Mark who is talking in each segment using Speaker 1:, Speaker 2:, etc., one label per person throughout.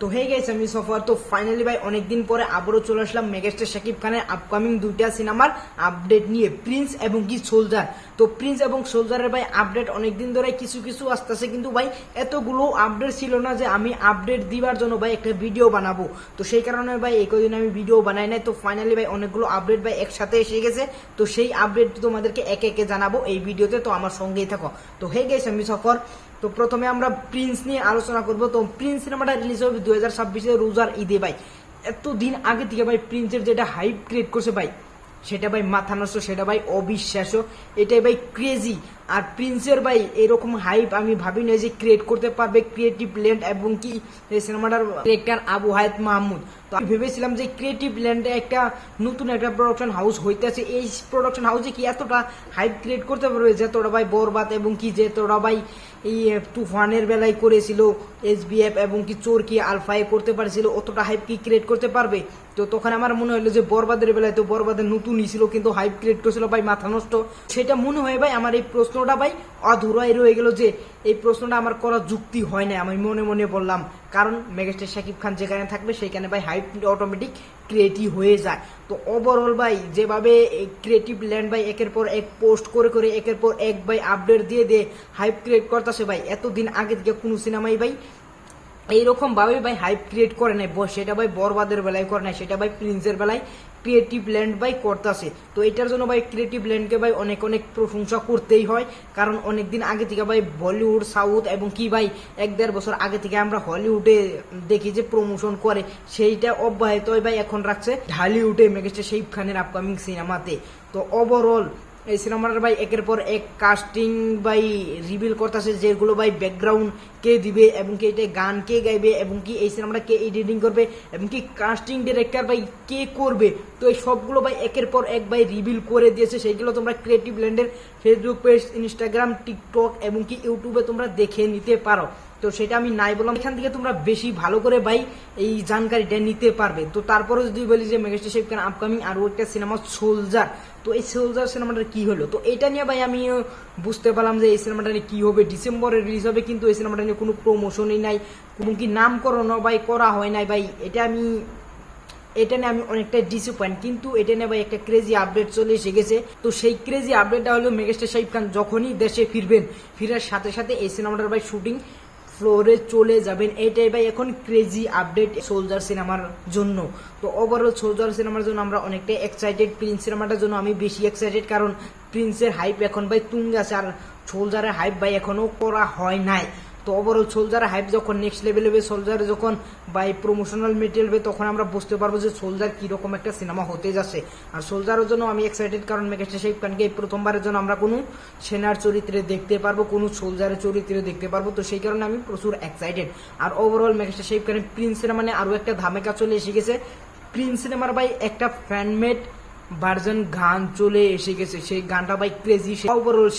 Speaker 1: তো হয়ে গেছে আমি সফর তো ফাইনালি ভাই অনেকদিন পরে আবারও চলে আসলাম মেগাস্টার শাকিব খানের আপকামিং দুইটা সিনেমার আপডেট নিয়ে প্রিন্স এবং কি সোলজার তো প্রিন্স এবং সোলজারের ভাই আপডেট অনেকদিন ধরে কিছু কিছু আসতেছে, কিন্তু ভাই এতগুলো আপডেট ছিল না যে আমি আপডেট দিবার জন্য ভাই একটা ভিডিও বানাবো। তো সেই কারণে ভাই এই কদিন আমি ভিডিও বানাই নাই, তো ফাইনালি ভাই অনেকগুলো আপডেট ভাই একসাথে এসে গেছে। তো সেই আপডেট তোমাদেরকে একে একে জানাব এই ভিডিওতে তো আমার সঙ্গেই থাকো। তো হয়ে গেছে আমি সফর তো প্রথমে আমরা প্রিন্স নিয়ে আলোচনা করব। তো প্রিন্স সিনেমাটা রিলিজ হবে দু হাজার ছাব্বিশে রোজার ঈদে ভাই। এতদিন আগে থেকে ভাই প্রিন্সের যেটা হাইপ ক্রিয়েট করছে ভাই, সেটা ভাই মাথা নষ্ট, সেটা ভাই অবিশ্বাস্য। এটাই ভাই ক্রেজি আর প্রিন্সের ভাই, এরকম হাইপ আমি ভাবি না যে ক্রিয়েট করতে পারবে ক্রিয়েটিভ ল্যান্ড এবং কি সিনেমাটার ডিরেক্টর আবু হায়াত মাহমুদ। তো আমি ভেবেছিলাম যে ক্রিয়েটিভ ল্যান্ডে একটা নতুন একটা প্রোডাকশন হাউস হইতেছে। এই প্রোডাকশন হাউসে কি এতটা হাইপ ক্রিয়েট করতে পারবে? যতটা ভাই বরবাদ এবং কি যতটা ভাই এই তুফানের বেলায় করেছিল এসবিএফ এবং কি চোরকি আলফাই করতে পারছিল, অতটা হাইপ কি ক্রিয়েট করতে পারবে? তো তখন আমার মনে হলো যে বরবাদের বেলায় তো বরবাদের নতুনই ছিল, কিন্তু হাইপ ক্রিয়েট করেছিল ভাই মাথা নষ্ট। সেটা মনে হয় ভাই আমার এই প্রশ্নটা ভাই অধুরাই রয়ে গেল যে এই প্রশ্নটা আমার করা যুক্তি হয় না আমি মনে মনে বললাম। কারণ মেগাস্টার শাকিব খান যেখানে থাকবে সেখানে ভাই হাইপ অটোমেটিক ক্রিয়েটিভ হয়ে যায়। তো ওভারঅল ভাই যেভাবে ক্রিয়েটিভ ল্যান্ড ভাই একের পর এক পোস্ট করে করে একের পর এক ভাই আপডেট দিয়ে দিয়ে হাইপ ক্রিয়েট করতেছে ভাই, এতদিন আগে থেকে কোনো সিনেমাই ভাই এইরকম ভাবে ভাই হাইপ ক্রিয়েট করে নাই। সেটা ভাই বরবাদের বেলায় করে নাই, সেটা ভাই প্রিন্সের বেলায় ক্রিয়েটিভ ল্যান্ড ভাই করতেছে। তো এটার জন্য ভাই ক্রিয়েটিভ ল্যান্ডকে ভাই অনেক অনেক প্রশংসা করতেই হয়। কারণ অনেক দিন আগে থেকে ভাই বলিউড, সাউথ এবং কি ভাই এক দেড় বছর আগে থেকে আমরা হলিউডে দেখি যে প্রমোশন করে, সেইটা অব্যাহত ভাই এখন রাখছে ঢালিউডে, মেগেস্টার শাহিব খানের আপকামিং সিনেমাতে তো ওভারঅল এই সিনেমাটার ভাই একের পর এক কাস্টিং ভাই রিভিল করতেছে যেগুলো ভাই ব্যাকগ্রাউন্ড কে দিবে এবং কি এটা গান কে গাইবে এবং কি এই সিনেমাটা কে এডিটিং করবে এবং কি কাস্টিং ডিরেক্টর ভাই কে করবে। তো এই সবগুলো ভাই একের পর এক ভাই রিভিল করে দিয়েছে। সেইগুলো তোমরা ক্রিয়েটিভ ল্যান্ডের ফেসবুক পেজ ইনস্টাগ্রাম টিকটক এবং কি ইউটিউবে তোমরা দেখে নিতে পারো। তো সেটা আমি নাই বললাম। এখান থেকে তোমরা বেশি ভালো করে ভাই এই জানকারিটা নিতে পারবে। তো তারপরে যদি বলি যে মেগাস্টার শেফ খান আপকামিং আরও একটা সিনেমা সোলজার তো এই সোলজার সিনেমাটা কি হলো? তো এটা নিয়ে ভাই আমি বুঝতে পারলাম যে এই সিনেমাটা নিয়ে কি হবে। ডিসেম্বরে রিলিজ হবে, কিন্তু এই সিনেমাটা নিয়ে কোনো প্রমোশনই নাই, কোনো কি নামকরণও ভাই করা হয় নাই ভাই। এটা আমি, এটা নিয়ে আমি অনেকটা ডিসঅ্যাপয়েন্ট কিন্তু এটা নিয়ে ভাই একটা ক্রেজি আপডেট চলে এসে গেছে। তো সেই ক্রেজি আপডেটটা হলো মেগাস্টার শাহিব খান যখনই দেশে ফিরবেন, ফিরার সাথে সাথে এই সিনেমাটার ভাই শুটিং ফ্লোরে চলে যাবেন। এটাই ভাই এখন ক্রেজি আপডেট সোলজার সিনেমার জন্য। তো ওভারঅল সোলজার সিনেমার জন্য আমরা অনেকটাই এক্সাইটেড প্রিন্স সিনেমাটার জন্য আমি বেশি এক্সাইটেড কারণ প্রিন্সের হাইপ এখন ভাই তুঙ্গে আছে। আর সোলজারের হাইপ ভাই এখনও করা হয় নাই। তো ওভারঅল সোলজার হাইপ যখন নেক্সট লেভেল হবে সোলজার যখন বাই প্রমোশনাল মেটেরিয়াল হবে, তখন আমরা বুঝতে পারব যে সোলজার কীরকম একটা সিনেমা হতে যাচ্ছে। আর সোলজারের জন্য আমি এক্সাইটেড কারণ মেগাস্টার শাহিব খানকে এই প্রথমবারের জন্য আমরা কোনো সেনার চরিত্রে দেখতে পারব, কোনো সোলজারের চরিত্রে দেখতে পারব, তো সেই কারণে আমি প্রচুর এক্সাইটেড আর ওভারঅল মেগাস্টার শাহিব খানের প্রিন্স সিনেমা মানে আরও একটা ধামেকা চলে এসে গেছে। প্রিন্স সিনেমার বাই একটা ফ্যানমেড ভার্জন গান চলে এসে গেছে। সেই গানটা ভাই ক্রেজি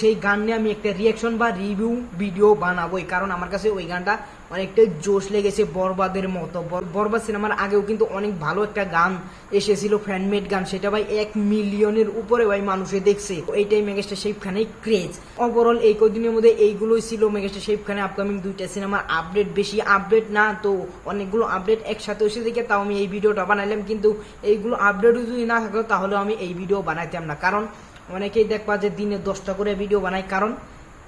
Speaker 1: সেই গান নিয়ে আমি একটা রিয়াকশন বা রিভিউ ভিডিও বানাবো কারণ আমার কাছে ওই গানটা অনেকটাই জোশ লেগেছে বরবাদের মতো। বর- বরবাদ সিনেমার আগেও কিন্তু অনেক ভালো একটা গান এসেছিল ফ্যানমেড গান। সেটা ভাই এক মিলিয়নের উপরে ভাই মানুষে দেখছে। এইটাই মেগাস্টার শেফ খানের ক্রেজ ওভারঅল এই কদিনের মধ্যে এইগুলোই ছিল মেগাস্টার শেফ খানের আপকামিং দুইটা সিনেমার আপডেট বেশি আপডেট না, তো অনেকগুলো আপডেট একসাথে এসে দেখে তাও আমি এই ভিডিওটা বানাইলাম। কিন্তু এইগুলো আপডেটও যদি না থাকতো, তাহলে আমি এই ভিডিও বানাইতাম না। কারণ অনেকেই দেখবা যে দিনে দশটা করে ভিডিও বানাই কারণ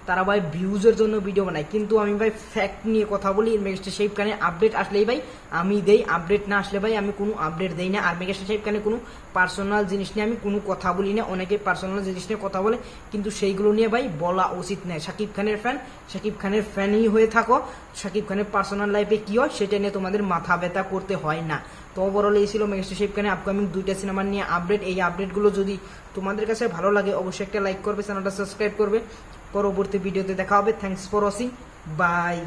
Speaker 1: তারা ভাই ভিউজের জন্য ভিডিও বানায়। কিন্তু আমি ভাই ফ্যাক্ট নিয়ে কথা বলি মেগাস্টার শেফ খানে আপডেট আসলেই ভাই আমি দেই। আপডেট না আসলে ভাই আমি কোনো আপডেট দেই না। আর মেগাস্টার শেফ খানে কোনো পার্সোনাল জিনিস নিয়ে আমি কোনো কথা বলি না। অনেকে পার্সোনাল জিনিস নিয়ে কথা বলে, কিন্তু সেইগুলো নিয়ে ভাই বলা উচিত নয়। শাকিব খানের ফ্যান শাকিব খানের ফ্যানই হয়ে থাকো। শাকিব খানের পার্সোনাল লাইফে কি হয়, সেটা নিয়ে তোমাদের মাথা ব্যথা করতে হয় না। তো ওভারঅল এই ছিল মেগাস্টার শেফ খানের আপকামিং দুইটা সিনেমার নিয়ে আপডেট এই আপডেটগুলো যদি তোমাদের কাছে ভালো লাগে, অবশ্যই একটা লাইক করবে চ্যানেলটা সাবস্ক্রাইব করবে। পরবর্তী ভিডিওতে দেখা হবে। Thanks for watching by